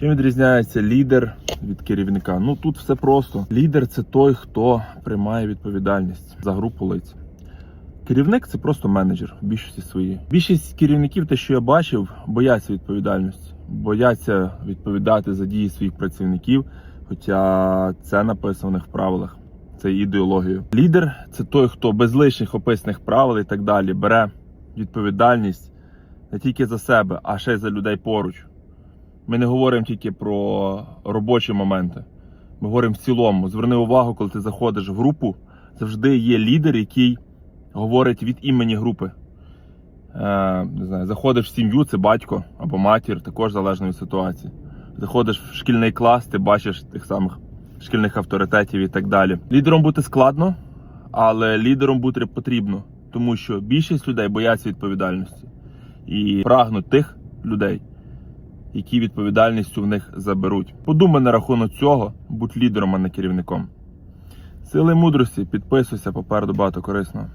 Чим відрізняється лідер від керівника? Ну тут все просто. Лідер це той, хто приймає відповідальність за групу лиць. Керівник це просто менеджер в більшості своїй. Більшість керівників, те, що я бачив, бояться відповідальності, бояться відповідати за дії своїх працівників, хоча це написано в правилах. Це ідеологією. Лідер це той, хто без лишніх описаних правил і так далі бере відповідальність не тільки за себе, а ще й за людей поруч. Ми не говоримо тільки про робочі моменти. Ми говоримо в цілому. Зверни увагу, коли ти заходиш в групу, завжди є лідер, який говорить від імені групи. Е, не знаю, заходиш в сім'ю, це батько або матір, також залежно від ситуації. Заходиш в шкільний клас, ти бачиш тих самих шкільних авторитетів і так далі. Лідером бути складно, але лідером бути потрібно, тому що більшість людей бояться відповідальності і прагнуть тих людей, які відповідальністю в них заберуть. Подумай на рахунок цього, будь лідером, а не керівником. Сили мудрості, підписуйся, попереду багато корисного.